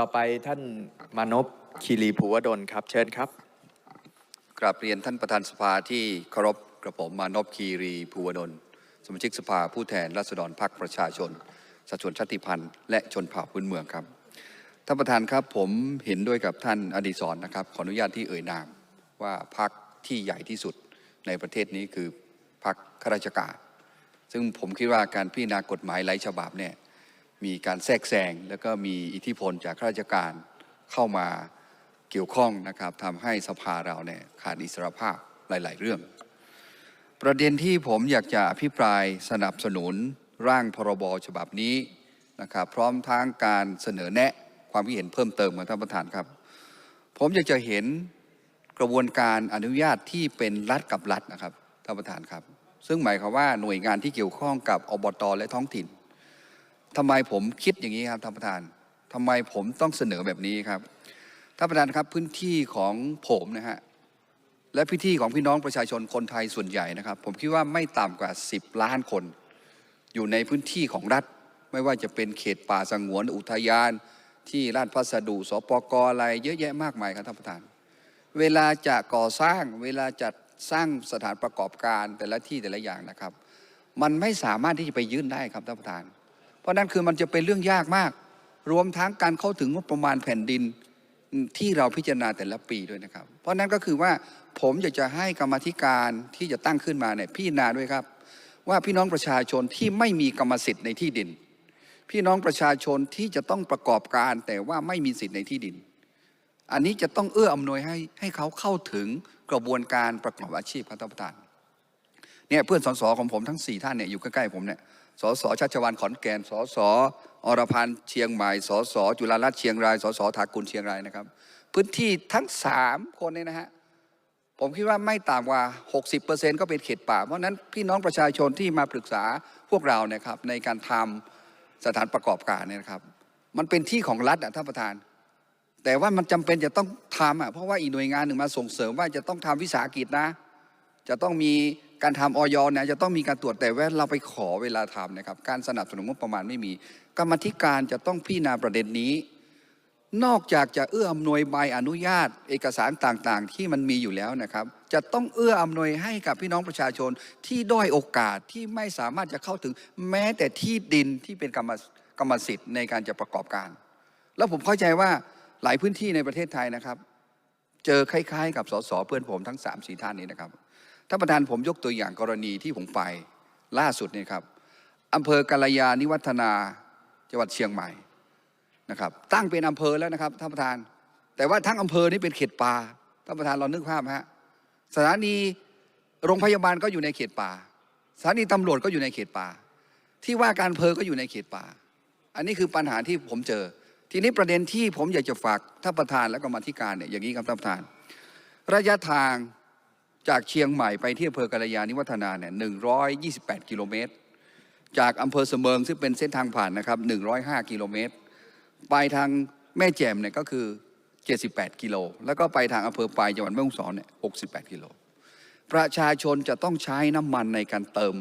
ต่อไปท่านมานพคีรีภูวดลครับ เชิญครับ กราบเรียนท่านประธานสภาที่เคารพกระผมมานพคีรีภูวดลสมาชิกสภาผู้แทนราษฎรพรรคประชาชน สัดส่วนชาติพันธุ์และชนเผ่าพื้นเมืองครับ ท่านประธานครับผมเห็นด้วยกับท่านอดีศรนะครับ ขออนุญาตที่เอ่ยนามว่าพรรคที่ใหญ่ที่สุดในประเทศนี้คือพรรคข้าราชการ ซึ่งผมคิดว่าการพิจารณากฎหมายหลายฉบับเนี่ย มีการแทรกแซงแล้วก็มีอิทธิพลจากข้าราชการเข้ามาเกี่ยวข้องนะครับทำให้สภาเราเนี่ยขาดอิสรภาพหลาย ๆ เรื่อง ประเด็นที่ผมอยากจะอภิปรายสนับสนุนร่างพรบฉบับนี้นะครับพร้อมทั้งการเสนอแนะความคิดเห็นเพิ่มเติมของท่านประธานครับ ผมอยากจะเห็นกระบวนการอนุญาตที่เป็นรัฐกับรัฐนะครับท่านประธานครับ ซึ่งหมายความว่าหน่วยงานที่เกี่ยวข้องกับอบตและท้องถิ่น ทำไมผมคิดอย่างนี้ครับท่านประธานทำไมผมต้องเสนอแบบนี้ครับท่านประธานครับพื้นที่ของผมนะฮะและพื้นที่ของพี่น้องประชาชนคนไทยส่วนใหญ่นะครับ ผมคิดว่าไม่ต่ำกว่า 10 ล้านคน อยู่ในพื้นที่ของรัฐ ไม่ว่าจะเป็นเขตป่าสงวนอุทยาน ที่ราชพัสดุสปกอะไรเยอะแยะมากมายครับท่านประธาน เวลาจะก่อสร้างเวลาจะสร้างสถานประกอบการแต่ละที่แต่ละอย่างนะครับ มันไม่สามารถที่จะไปยื่นได้ครับท่านประธาน ราะนั้นคือมันจะเป็นเรื่องยากมาก รวมทั้งการเข้าถึงงบประมาณแผ่นดินที่เราพิจารณาแต่ละปีด้วยนะครับ เพราะนั้นก็คือว่าผมอยากจะให้กรรมธิการที่จะตั้งขึ้นมาเนี่ยพิจารณาด้วยครับ ว่าพี่น้องประชาชนที่ไม่มีกรรมสิทธิ์ในที่ดิน พี่น้องประชาชนที่จะต้องประกอบการแต่ว่าไม่มีสิทธิ์ในที่ดิน อันนี้จะต้องเอื้ออำนวยให้ให้เขาเข้าถึงกระบวนการประกอบอาชีพครับท่านประธานเนี่ยเพื่อนสสของผมทั้งสี่ท่านเนี่ยอยู่ใกล้ๆผมเนี่ย สสชัชวานขอนแก่น สสอรพันธ์เชียงใหม่ สสจุฬาลัตน์เชียงราย สสถากุลเชียงรายนะครับ พื้นที่ทั้งสามคนเนี่ยนะฮะ ผมคิดว่าไม่ต่ำกว่า 60%ก็เป็นเขตป่า เพราะนั้นพี่น้องประชาชนที่มาปรึกษาพวกเราเนี่ยครับ ในการทำสถานประกอบการเนี่ยนะครับ มันเป็นที่ของรัฐอะท่านประธาน แต่ว่ามันจำเป็นจะต้องทำอะเพราะว่าอีกหน่วยงานหนึ่งมาส่งเสริมว่าจะต้องทำวิสาหกิจนะ จะต้องมี การทำออยเนะจะต้องมีการตรวจแต่ว่าเราไปขอเวลาทำนะครับ การสนับสนุนงบประมาณไม่มี กรรมธิการจะต้องพิจารณาประเด็นนี้ นอกจากจะเอื้ออำนวยใบอนุญาต เอกสารต่างๆ ที่มันมีอยู่แล้วนะครับ จะต้องเอื้ออำนวยให้กับพี่น้องประชาชนที่ด้อยโอกาสที่ไม่สามารถจะเข้าถึงแม้แต่ที่ดินที่เป็นกรรมกรรมสิทธิ์ในการจะประกอบการ แล้วผมเข้าใจว่าหลายพื้นที่ในประเทศไทยนะครับ เจอคล้าย ๆ กับสสเพื่อนผมทั้ง3ามสี่ท่านนี้นะครับ ท่านประธานผมยกตัวอย่างกรณีที่ผมไปล่าสุดเนี่ยครับอำเภอกาลยานิวัฒนาจังหวัดเชียงใหม่นะครับ ตั้งเป็นอำเภอแล้วนะครับท่านประธาน แต่ว่าทั้งอำเภอนี่เป็นเขตป่าท่านประธานลองนึกภาพฮะสถานีโรงพยาบาลก็อยู่ในเขตป่าสถานีตำรวจก็อยู่ในเขตป่า ที่ว่าการอำเภอก็อยู่ในเขตป่า อันนี้คือปัญหาที่ผมเจอ ทีนี้ประเด็นที่ผมอยากจะฝากท่านประธานและกรรมธิการเนี่ยอย่างนี้ครับท่านประธาน ระยะทาง จากเชียงใหม่ไปที่อำเภอกาลยานิวัฒนาเนี่ย128 กิโลเมตร จากอำเภอเสมิงซึ่งเป็นเส้นทางผ่านนะครับ 105 กิโลเมตร ไปทางแม่แจ่มเนี่ยก็คือ 78 กิโล แล้วก็ไปทางอำเภอปลายจังหวัดแม่ฮ่องสอนเนี่ย68 กิโล ประชาชนจะต้องใช้น้ำมันในการเติม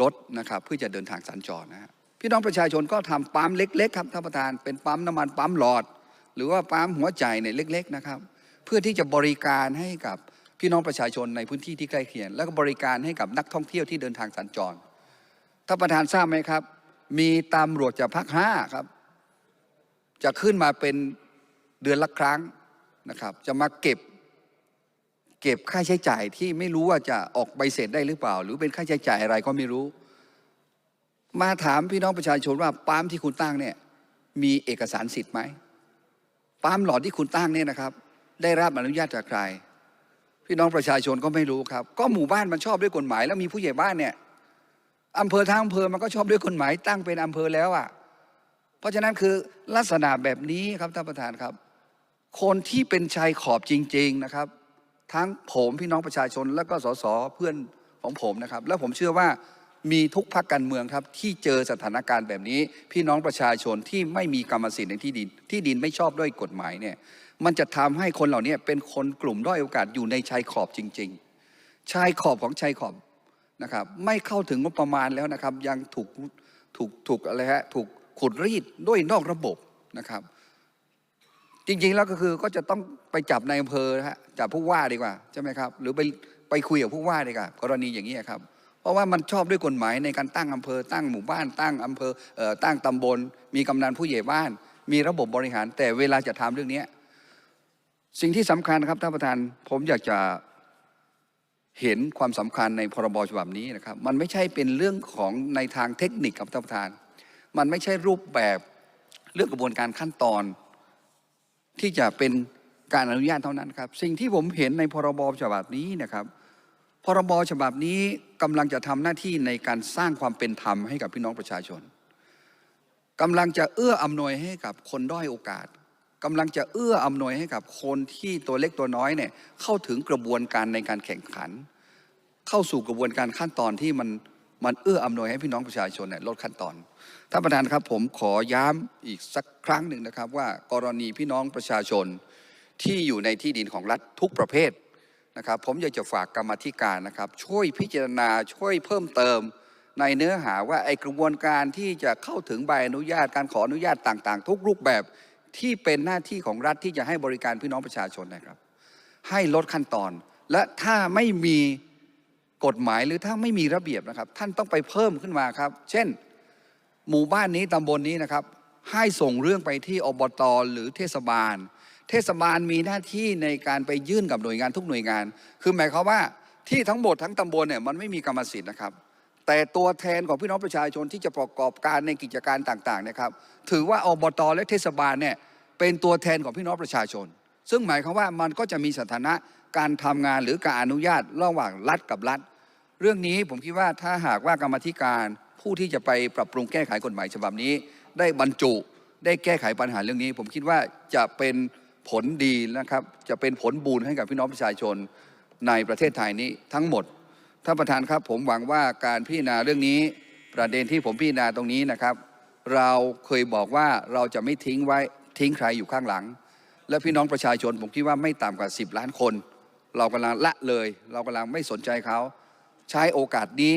รถนะครับเพื่อจะเดินทางสัญจรนะฮะพี่น้องประชาชนก็ทำปั๊มเล็ก ๆ ครับท่านประธานเป็นปั๊มน้ำมันปั๊มหลอด หรือว่าปั๊มหัวใจเนี่ยเล็ก ๆ นะครับ เพื่อที่จะบริการให้กับ พี่น้องประชาชนในพื้นที่ที่ใกล้เคียง แล้วก็บริการให้กับนักท่องเที่ยวที่เดินทางสัญจรท่านประธานทราบไหมครับ มีตำรวจจากภาคห้าครับ จะขึ้นมาเป็นเดือนละครั้งนะครับ จะมาเก็บ เก็บค่าใช้จ่ายที่ไม่รู้ว่าจะออกใบเสร็จได้หรือเปล่า หรือเป็นค่าใช้จ่ายอะไรก็ไม่รู้ มาถามพี่น้องประชาชนว่าปั๊มที่คุณตั้งเนี่ยมีเอกสารสิทธิ์ไหมปั๊มหลอดที่คุณตั้งเนี่ยนะครับ ได้รับอนุญาตจากใคร พี่น้องประชาชนก็ไม่รู้ครับ ก็หมู่บ้านมันชอบด้วยกฎหมายแล้วมีผู้ใหญ่บ้านเนี่ยอำเภอทางอำเภอมันก็ชอบด้วยกฎหมายตั้งเป็นอำเภอแล้วอะ เพราะฉะนั้นคือลักษณะแบบนี้ครับท่านประธานครับ คนที่เป็นชายขอบจริง ๆนะครับ ทั้งผมพี่น้องประชาชน แล้วก็สสเพื่อนของผมนะครับ แล้วผมเชื่อว่า มีทุกพรรคการเมืองครับที่เจอสถานการณ์แบบนี้ พี่น้องประชาชนที่ไม่มีกรรมสิทธิ์ในที่ดินที่ดินไม่ชอบด้วยกฎหมายเนี่ยมันจะทำให้คนเหล่านี้เป็นคนกลุ่มด้อยโอกาสอยู่ในชายขอบจริง ๆ ชายขอบของชายขอบนะครับไม่เข้าถึงงบประมาณแล้วนะครับ ยังถูกถูกถูกอะไรฮะถูกขุดรีดด้วยนอกระบบนะครับ จริงๆแล้วก็คือก็จะต้องไปจับในอำเภอนะฮะจับผู้ว่าดีกว่าใช่ไหมครับ หรือไปไปคุยกับผู้ว่าดีกว่า กรณีอย่างนี้ครับ เพราะว่ามันชอบด้วยกฎหมายในการตั้งอำเภอตั้งหมู่บ้านตั้งอำเภออตั้งตำบล มีกำนันผู้ใหญ่บ้าน มีระบบบริหาร แต่เวลาจะทำเรื่องนี้สิ่งที่สำคัญครับท่านประธานผมอยากจะเห็นความสำคัญในพรบฉบับนี้นะครับ มันไม่ใช่เป็นเรื่องของในทางเทคนิคครับท่านประธาน มันไม่ใช่รูปแบบเรื่องกระบวนการขั้นตอน ที่จะเป็นการอนุญาตเท่านั้นครับ สิ่งที่ผมเห็นในพรบฉบับนี้นะครับ พรบฉบับนี้กำลังจะทำหน้าที่ในการสร้างความเป็นธรรมให้กับพี่น้องประชาชนกำลังจะเอื้ออำนวยให้กับคนด้อยโอกาสกำลังจะเอื้ออำนวยให้กับคนที่ตัวเล็กตัวน้อยเนี่ยเข้าถึงกระบวนการในการแข่งขัน เข้าสู่กระบวนการขั้นตอนที่มันมันเอื้ออำนวยให้พี่น้องประชาชนเนี่ยลดขั้นตอนท่านประธานครับผมขอย้ำอีกสักครั้งหนึ่งนะครับ ว่ากรณีพี่น้องประชาชนที่อยู่ในที่ดินของรัฐทุกประเภท นะครับผมอยากจะฝากกรรมธิการนะครับ ช่วยพิจารณาช่วยเพิ่มเติมในเนื้อหาว่าไอกระบวนการที่จะเข้าถึงใบอนุญาตการขออนุญาตต่าง ๆ ทุกรูปแบบที่เป็นหน้าที่ของรัฐที่จะให้บริการพี่น้องประชาชนนะครับ ให้ลดขั้นตอน และถ้าไม่มีกฎหมายหรือถ้าไม่มีระเบียบนะครับ ท่านต้องไปเพิ่มขึ้นมาครับ เช่น หมู่บ้านนี้ตำบลนี้นะครับ ให้ส่งเรื่องไปที่อบตหรือเทศบาล เทศบาลมีหน้าที่ในการไปยื่นกับหน่วยงานทุกหน่วยงาน คือหมายความว่าที่ทั้งหมดทั้งตำบลเนี่ยมันไม่มีกรรมสิทธิ์นะครับ แต่ตัวแทนของพี่น้องประชาชนที่จะประกอบการในกิจการต่างๆเนะครับ ถือว่าอบตและเทศบาลเนี่ยเป็นตัวแทนของพี่น้องประชาชน ซึ่งหมายความว่ามันก็จะมีสถานะการทำงานหรือการอนุญาตระหว่างรัฐกับรัฐ เรื่องนี้ผมคิดว่าถ้าหากว่ากรรมธิการผู้ที่จะไปปรับปรุงแก้ไขกฎหมายฉบับนี้ ได้บรรจุ ได้แก้ไขปัญหาเรื่องนี้ ผมคิดว่าจะเป็น ผลดีนะครับจะเป็นผลบุญให้กับพี่น้องประชาชนในประเทศไทยนี้ทั้งหมดท่านประธานครับผมหวังว่าการพิจารณาเรื่องนี้ประเด็นที่ผมพิจารณาตรงนี้นะครับ เราเคยบอกว่าเราจะไม่ทิ้งไว้ทิ้งใครอยู่ข้างหลัง และพี่น้องประชาชนผมคิดว่าไม่ต่ำกว่า 10 ล้านคน เรากำลังละเลย เรากำลังไม่สนใจเขา ใช้โอกาสนี้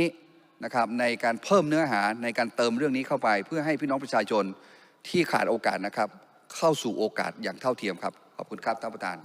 นะครับในการเพิ่มเนื้อหาในการเติมเรื่องนี้เข้าไป เพื่อให้พี่น้องประชาชนที่ขาดโอกาสนะครับ เข้าสู่โอกาสอย่างเท่าเทียมครับ ขอบคุณครับท่านประธาน